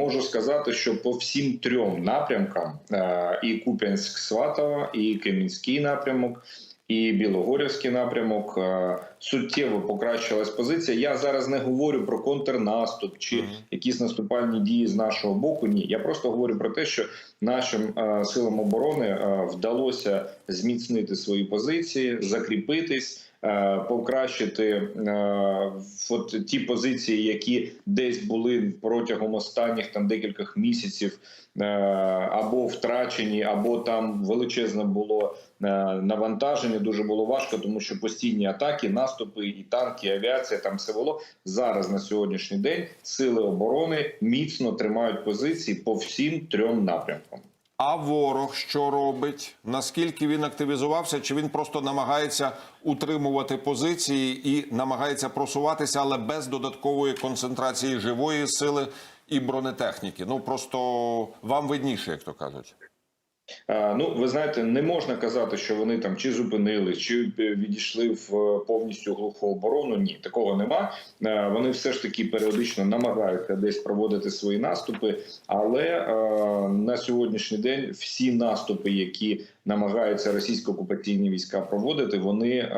можу сказати, що по всім трьом напрямкам: е, і Куп'янськ Сватово, і Кам'янський напрямок, і Білогорівський напрямок е, суттєво покращилась позиція. Я зараз не говорю про контрнаступ чи якісь наступальні дії з нашого боку. Ні, я просто говорю про те, що нашим е, силам оборони вдалося зміцнити свої позиції, закріпитись. Е, Покращити е, от ті позиції, які десь були протягом останніх там декількох місяців, е, або втрачені, або там величезне було навантаження. Дуже було важко, тому що постійні атаки, наступи, і танки, і авіація там все було зараз. На сьогоднішній день сили оборони міцно тримають позиції по всім трьом напрямкам. А ворог що робить? Наскільки він активізувався? Чи він просто намагається утримувати позиції і намагається просуватися, але без додаткової концентрації живої сили і бронетехніки? Ну просто вам видніше, як то кажуть. Е, Ну, ви знаєте, не можна казати, що вони там чи зупинились, чи е, відійшли в е, повністю глуху оборону. Ні, такого нема. Вони все ж таки періодично намагаються десь проводити свої наступи, але на сьогоднішній день всі наступи, які намагаються російсько-окупаційні війська проводити, вони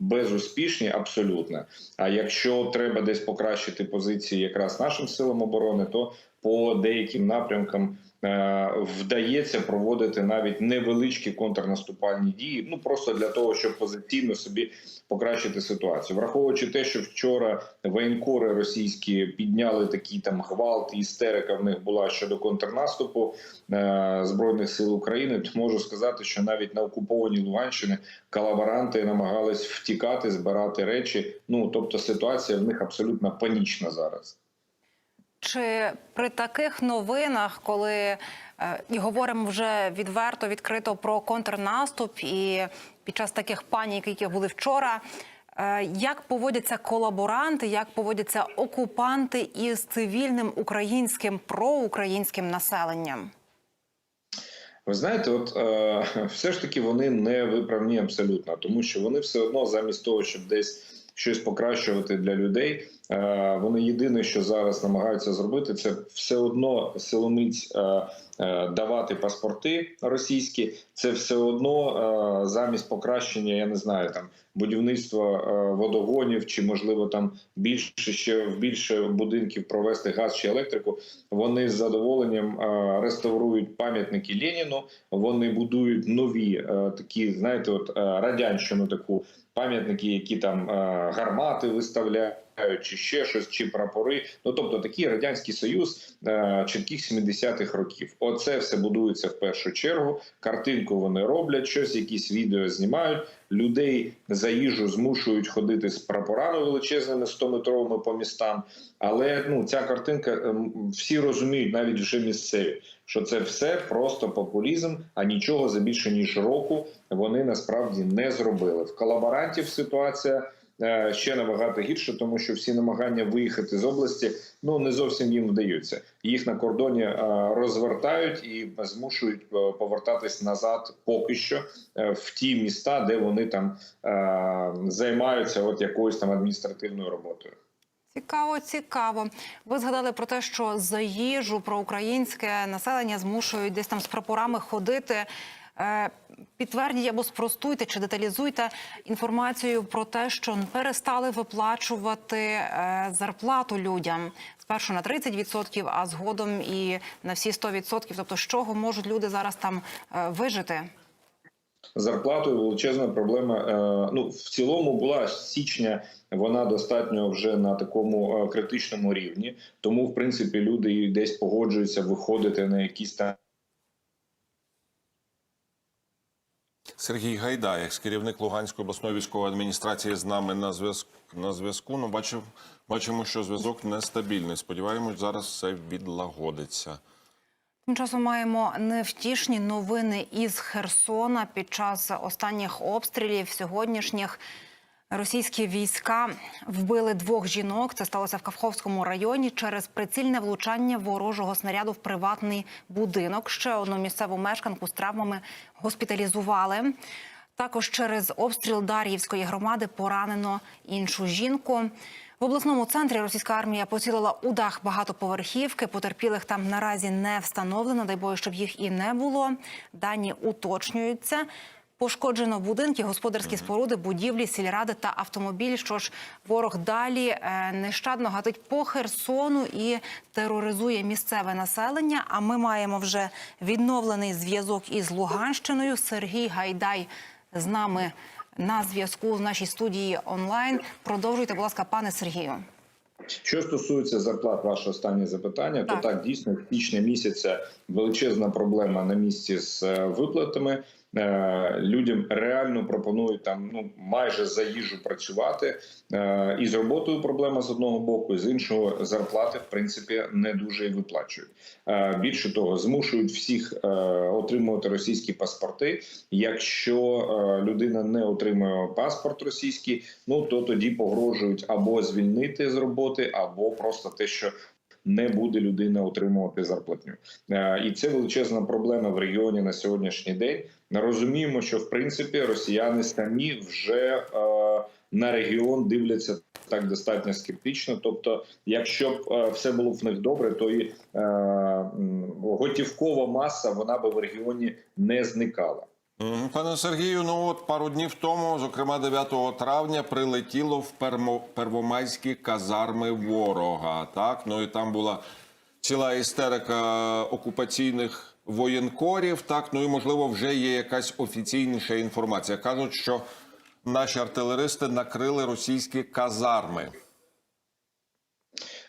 безуспішні абсолютно. А якщо треба десь покращити позиції якраз нашим силам оборони, то по деяким напрямкам е, вдається проводити навіть невеличкі контрнаступальні дії. Ну просто для того, щоб позиційно собі покращити ситуацію, враховуючи те, що вчора воєнкори російські підняли такий там гвалт істерика в них була щодо контрнаступу е, збройних сил України, то можу сказати, що навіть на окупованій Луганщині колаборанти намагались втікати, збирати речі. Ну тобто ситуація в них абсолютно панічна зараз. Чи при таких новинах, коли е, і говоримо вже відверто, відкрито про контрнаступ, і під час таких панік, які були вчора, е, як поводяться колаборанти, як поводяться окупанти із цивільним українським проукраїнським населенням? Ви знаєте, от е, все ж таки вони не виправні абсолютно, тому що вони все одно, замість того, щоб десь щось покращувати для людей, вони єдине, що зараз намагаються зробити, це все одно силоміць е, е, давати паспорти російські. Це все одно е, замість покращення, я не знаю, там будівництва е, водогонів, чи можливо там більше ще в більше будинків провести газ чи електрику. Вони з задоволенням е, реставрують пам'ятники Леніну. Вони будують нові е, такі, знаєте, от е, радянщину таку пам'ятники, які там е, гармати виставляють. Чи ще щось, чи прапори, ну тобто такий радянський союз е, чітких 70-х років. Оце все будується в першу чергу. Картинку вони роблять, щось, якісь відео знімають. Людей за їжу змушують ходити з прапорами величезними 100-метровими по містам. Але ну ця картинка ем, всі розуміють, навіть вже місцеві, що це все просто популізм, а нічого за більше ніж року вони насправді не зробили. В колаборантів ситуація ще набагато гірше, тому що всі намагання виїхати з області ну не зовсім їм вдаються. Їх на кордоні е, розвертають і змушують е, повертатись назад, поки що е, в ті міста, де вони там е, займаються от якоюсь там адміністративною роботою. Цікаво, цікаво. Ви згадали про те, що за їжу про українське населення змушують десь там з прапорами ходити. Е, Підтвердіть або спростуйте чи деталізуйте інформацію про те, що перестали виплачувати е, зарплату людям спершу на 30%, а згодом і на всі 100%. Тобто, з чого можуть люди зараз там е, вижити? зарплатою величезна проблема. Ну в цілому була січня. Вона достатньо вже на такому критичному рівні. Тому, в принципі, люди десь погоджуються виходити на якісь там. Сергій Гайдай, екс-керівник Луганської обласної військової адміністрації, з нами на зв'язку. На зв'язку. Ну, бачив, бачимо, що зв'язок нестабільний. Сподіваємось, зараз все відлагодиться. Тим часом маємо невтішні новини із Херсона під час останніх обстрілів сьогоднішніх. Російські війська вбили двох жінок. Це сталося в Кавховському районі через прицільне влучання ворожого снаряду в приватний будинок. Ще одну місцеву мешканку з травмами госпіталізували. Також через обстріл Дар'ївської громади поранено іншу жінку. В обласному центрі російська армія поцілила у дах багатоповерхівки. Потерпілих там наразі не встановлено. Дай Боже, щоб їх і не було. Дані уточнюються. Пошкоджено будинки, господарські споруди, будівлі, сільради та автомобіль. Що ж, ворог далі е, нещадно гатить по Херсону і тероризує місцеве населення. А ми маємо вже відновлений зв'язок із Луганщиною. Сергій Гайдай з нами на зв'язку в нашій студії онлайн. Продовжуйте, будь ласка, пане Сергію. Що стосується зарплат, ваше останнє запитання, Так. то так дійсно з січня місяця величезна проблема на місці з е, виплатами. Е, Людям реально пропонують там ну майже за їжу працювати. Е, І з роботою проблема з одного боку, і з іншого зарплати в принципі не дуже і виплачують. Е, Більше того, змушують всіх отримувати російські паспорти. Якщо людина не отримує паспорт російський, ну то тоді погрожують або звільнити з роботи, або просто те, що не буде людина отримувати зарплатню. Е, І це величезна проблема в регіоні на сьогоднішній день. Розуміємо, що в принципі росіяни самі вже е, на регіон дивляться так достатньо скептично. Тобто, якщо б е, все було в них добре, то і готівкова маса вона би в регіоні не зникала. Пане Сергію, ну от пару днів тому, зокрема 9 травня, прилетіло в пермо... первомайські казарми ворога. Так, ну і там була ціла істерика окупаційних воєнкорів. Так, ну і можливо, вже є якась офіційніша інформація. Кажуть, що наші артилеристи накрили російські казарми.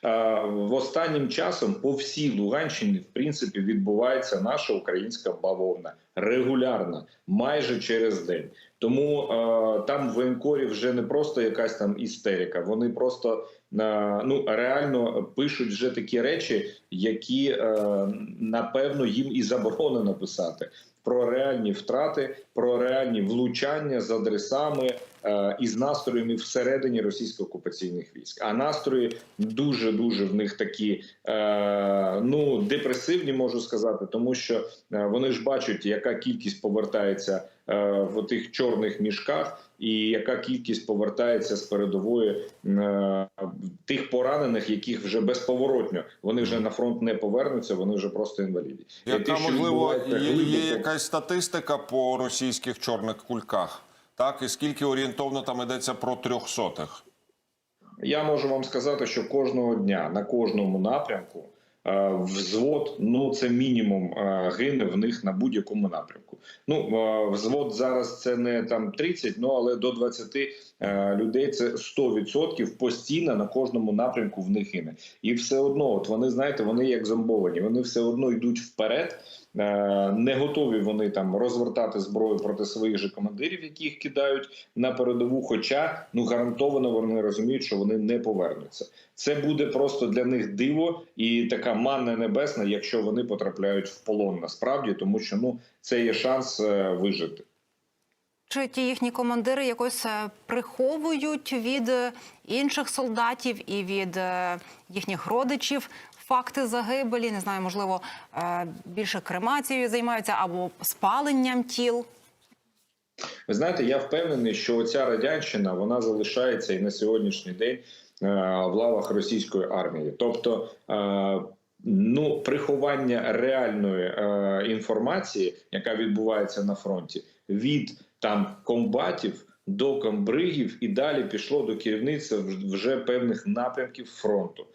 Е, В останнім часом по всій Луганщині в принципі відбувається наша українська бавовна регулярно, майже через день. Тому е, там в воєнкорі вже не просто якась там істерика. Вони просто е, ну реально пишуть вже такі речі, які напевно їм і заборонено писати. Про реальні втрати, про реальні влучання з адресами е, і з настроями всередині російсько-окупаційних військ. А настрої дуже дуже в них такі е, ну депресивні, можу сказати, тому що е, вони ж бачать, яка кількість повертається в тих чорних мішках, і яка кількість повертається з передової е, тих поранених, яких вже безповоротньо вони вже на фронт не повернуться, вони вже просто інваліди. І Яка можливо є, є якась статистика по російських чорних кульках? Так, і скільки орієнтовно там йдеться про трьохсотих? Я можу вам сказати, що кожного дня на кожному напрямку е, взвод, ну це мінімум е, гине в них на будь-якому напрямку. Ну е, взвод зараз це не там 30, ну але до 20 е, людей це 100% постійно на кожному напрямку в них гине. І все одно, от вони знаєте, вони як зомбовані, вони все одно йдуть вперед. Е, Не готові вони там розвертати зброю проти своїх же командирів, які їх кидають на передову. Хоча ну гарантовано вони розуміють, що вони не повернуться. Це буде просто для них диво і така манна небесна, якщо вони потрапляють в полон насправді, тому що ну це є шанс е, вижити. Чи ті їхні командири якось е, приховують від інших солдатів і від їхніх родичів факти загибелі? Не знаю, можливо, е, більше кремацією займаються або спаленням тіл. Ви знаєте, я впевнений, що ця радянщина вона залишається і на сьогоднішній день е, в лавах російської армії, тобто. е, Ну, приховання реальної інформації, яка відбувається на фронті, від там комбатів до комбригів, і далі пішло до керівництва вже певних напрямків фронту.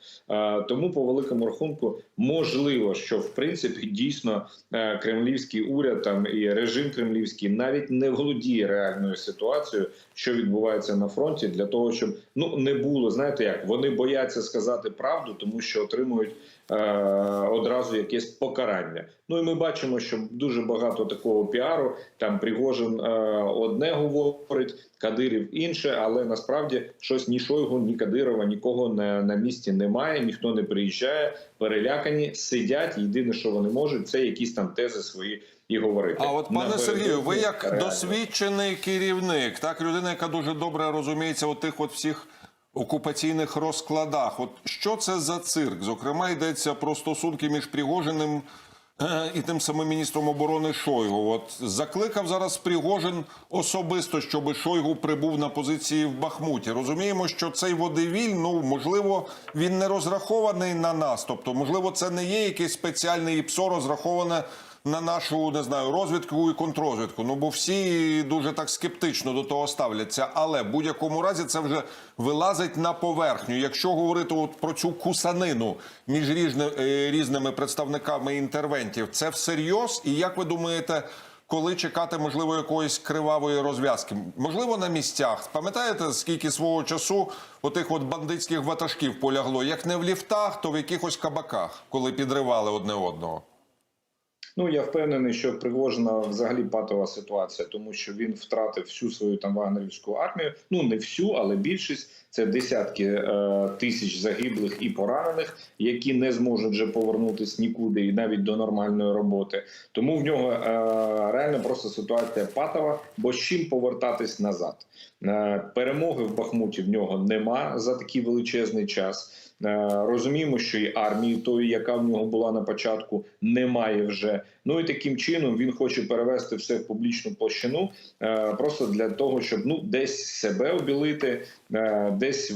Тому, по великому рахунку, можливо, що в принципі дійсно е, кремлівський уряд там і режим кремлівський навіть не володіє реальною ситуацією, що відбувається на фронті, для того, щоб ну не було. Знаєте, як вони бояться сказати правду, тому що отримують одразу якесь покарання. Ну і ми бачимо, що дуже багато такого піару. Там Пригожин е, одне говорить, Кадирів інше, але насправді щось ні Шойгу, ні Кадирова, нікого на, на місці немає, ніхто не приїжджає, перелякані, сидять. Єдине, що вони можуть, це якісь там тези свої і говорити. А от пане Сергію, ви як реально. досвідчений керівник, так людина, яка дуже добре розуміється у тих от всіх окупаційних розкладах. От що це за цирк? Зокрема, йдеться про стосунки між Пригожиним е, і тим самим міністром оборони Шойгу. От закликав зараз Пригожин особисто, щоб Шойгу прибув на позиції в Бахмуті. Розуміємо, що цей водевіль, ну можливо, він не розрахований на нас. Тобто, можливо, це не є якесь спеціальне ІПСО розраховане на нашу не знаю розвідку і контррозвідку. Ну бо всі дуже так скептично до того ставляться. Але в будь-якому разі це вже вилазить на поверхню. Якщо говорити от про цю кусанину між е, різними представниками інтервентів, це всерйоз. І як ви думаєте? Коли чекати, можливо, якоїсь кривавої розв'язки, можливо, на місцях. Пам'ятаєте, скільки свого часу отих от бандитських ватажків полягло? Як не в ліфтах, то в якихось кабаках, коли підривали одне одного. Ну я впевнений, що Пригожина взагалі патова ситуація, тому що він втратив всю свою там вагнерівську армію. Ну не всю, але більшість це десятки е, тисяч загиблих і поранених, які не зможуть вже повернутися нікуди і навіть до нормальної роботи. Тому в нього е, реально просто ситуація патова, бо з чим повертатись назад. Е, перемоги в Бахмуті в нього нема за такий величезний час. Е, Розуміємо, що і армії тої, яка в нього була на початку, немає вже. Ну і таким чином він хоче перевести все в публічну площину, е, просто для того, щоб ну десь себе обілити, е, десь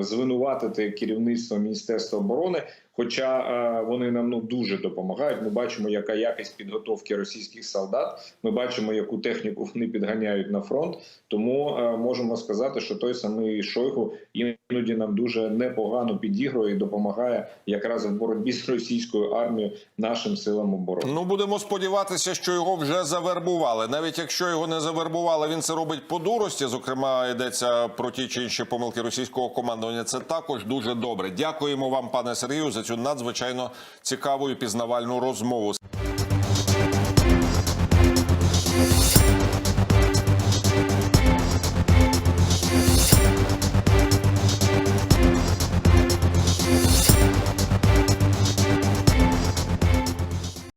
звинуватити керівництво Міністерства оборони. Хоча е, вони нам ну дуже допомагають. Ми бачимо, яка якість підготовки російських солдат. Ми бачимо, яку техніку вони підганяють на фронт. Тому можемо сказати, що той самий Шойгу іноді нам дуже непогано підігрує і допомагає якраз в боротьбі з російською армією нашим силам оборони. Ну будемо сподіватися, що його вже завербували. Навіть якщо його не завербували, він це робить по дурості. Зокрема, йдеться про ті чи інші помилки російського командування. Це також дуже добре. Дякуємо вам, пане Сергію, за цю надзвичайно цікаву і пізнавальну розмову.